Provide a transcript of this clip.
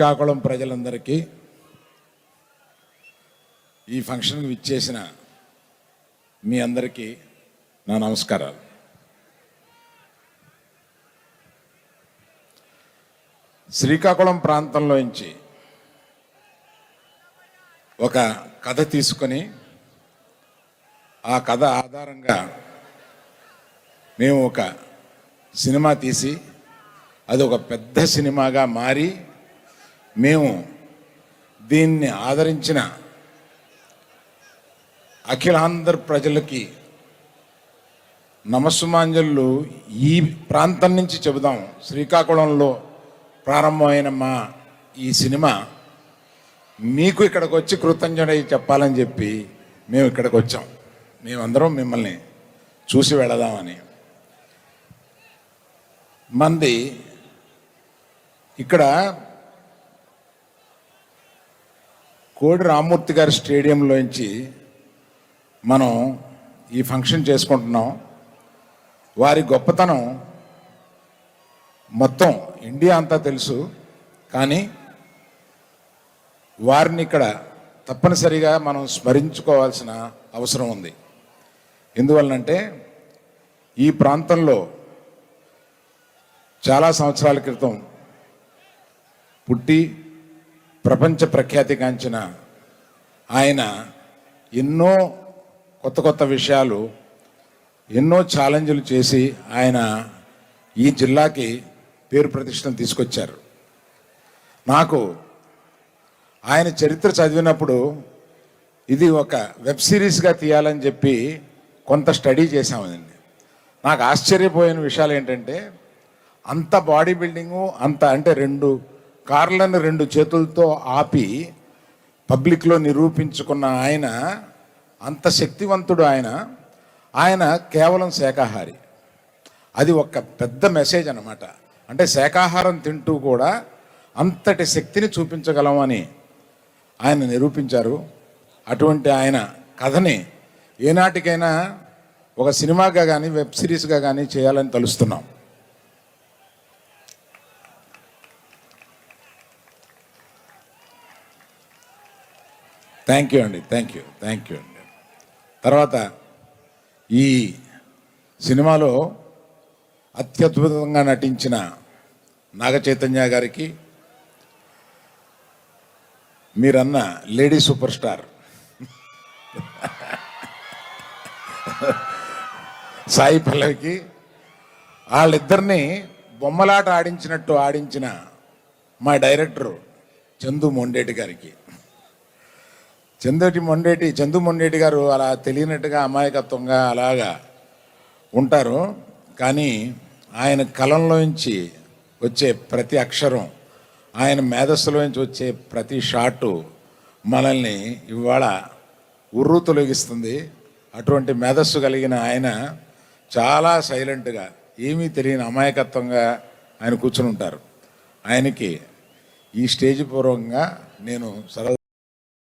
శ్రీకాకుళం ప్రజలందరికీ ఈ ఫంక్షన్కి విచ్చేసిన మీ అందరికీ నా నమస్కారాలు. శ్రీకాకుళం ప్రాంతంలోంచి ఒక కథ తీసుకొని ఆ కథ ఆధారంగా మేము ఒక సినిమా తీసి అది ఒక పెద్ద సినిమాగా మారి మేము దీన్ని ఆదరించిన అఖిలాంధ్ర ప్రజలకి నమస్సుమాంజలు ఈ ప్రాంతం నుంచి చెబుదాం. శ్రీకాకుళంలో ప్రారంభమైన మా ఈ సినిమా మీకు ఇక్కడికి వచ్చి కృతజ్ఞత చెప్పాలని చెప్పి మేము ఇక్కడికి వచ్చాం. మేమందరం మిమ్మల్ని చూసి వెళదామని. మంది ఇక్కడ కోడి రామ్మూర్తి గారి స్టేడియంలోంచి మనం ఈ ఫంక్షన్ చేసుకుంటున్నాం. వారి గొప్పతనం మొత్తం ఇండియా అంతా తెలుసు. కానీ వారిని ఇక్కడ తప్పనిసరిగా మనం స్మరించుకోవాల్సిన అవసరం ఉంది. ఎందువలనంటే ఈ ప్రాంతంలో చాలా సంవత్సరాల క్రితం పుట్టి ప్రపంచ ప్రఖ్యాతిగాంచిన ఆయన ఎన్నో కొత్త కొత్త విషయాలు ఎన్నో ఛాలెంజ్లు చేసి ఆయన ఈ జిల్లాకి పేరు ప్రతిష్టలు తీసుకొచ్చారు. నాకు ఆయన చరిత్ర చదివినప్పుడు ఇది ఒక వెబ్ సిరీస్గా తీయాలని చెప్పి కొంత స్టడీ చేశామండి. నాకు ఆశ్చర్యపోయిన విషయాలు ఏంటంటే అంత బాడీ బిల్డింగు అంత అంటే రెండు కార్లను రెండు చేతులతో ఆపి పబ్లిక్లో నిరూపించుకున్న ఆయన అంత శక్తివంతుడు ఆయన. ఆయన కేవలం శాకాహారి. అది ఒక పెద్ద మెసేజ్ అనమాట అంటే శాకాహారం తింటూ కూడా అంతటి శక్తిని చూపించగలమని ఆయన నిరూపించారు. అటువంటి ఆయన కథని ఏనాటికైనా ఒక సినిమాగా కానీ వెబ్ సిరీస్గా కానీ చేయాలని తలుస్తున్నాం. థ్యాంక్ యూ అండి థ్యాంక్ యూ థ్యాంక్ యూ అండి తర్వాత ఈ సినిమాలో అత్యద్భుతంగా నటించిన నాగ చైతన్య గారికి మీరన్న లేడీ సూపర్ స్టార్. సాయి పల్లవికి వాళ్ళిద్దరినీ బొమ్మలాట ఆడించినట్టు ఆడించిన మా డైరెక్టర్ చందు మొండేటి గారికి. చందటి మొండేటి చందు మొండేటి గారు అలా తెలియనట్టుగా అమాయకత్వంగా అలాగా ఉంటారు. కానీ ఆయన కలంలోంచి వచ్చే ప్రతి అక్షరం ఆయన మేధస్సులోంచి వచ్చే ప్రతి షాటు మనల్ని ఇవాళ ఉర్రు తొలగిస్తుంది. అటువంటి మేధస్సు కలిగిన ఆయన చాలా సైలెంట్గా ఏమీ తెలియని అమాయకత్వంగా ఆయన కూర్చుని ఉంటారు. ఆయనకి ఈ స్టేజ్ పూర్వకంగా నేను సరదా